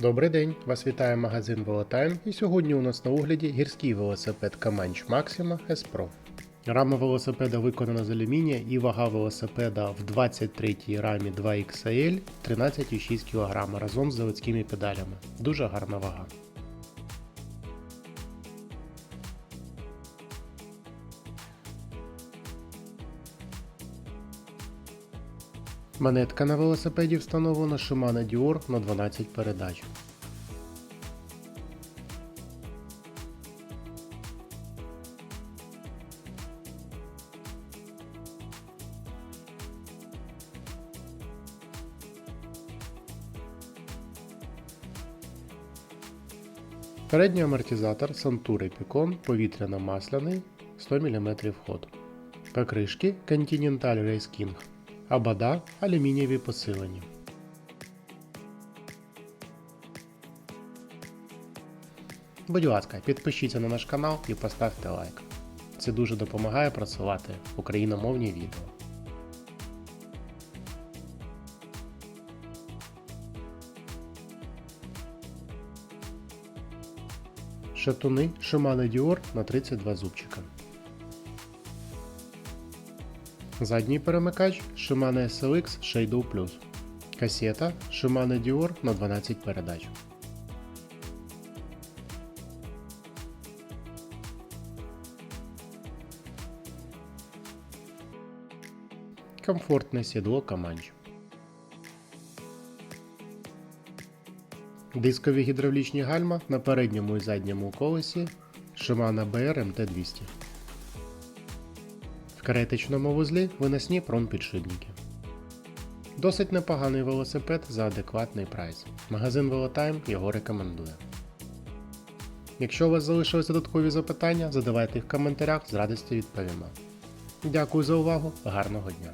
Добрий день! Вас вітає магазин Велотайм і сьогодні у нас на огляді гірський велосипед Каманч Максима S Pro. Рама велосипеда виконана з алюмінія і вага велосипеда в 23 й рамі 2XL 13,6 кг разом з заводськими педалями. Дуже гарна вага. Манетка на велосипеді встановлена Shimano Dior на 12 передач. Передній амортизатор Santur Epicon повітряно-масляний 100 мм ход. Покришки Continental Race King. Абада алюмінієві посилені. Будь ласка, підпишіться на наш канал і поставте лайк. Це дуже допомагає просувати україномовні відео. Шатуни Shimano Dior на 32 зубчика. Задній перемикач Shimano SLX Shadow Plus. Касета Shimano Dior на 12 передач. Комфортне сідло Каманч. Дискові гідравлічні гальма на передньому і задньому колесі Shimano BR MT200. В каретичному вузлі виносні промпідшипники. Досить непоганий велосипед за адекватний прайс. Магазин Велотайм його рекомендує. Якщо у вас залишились додаткові запитання, задавайте їх в коментарях, з радістю відповімо. Дякую за увагу, гарного дня!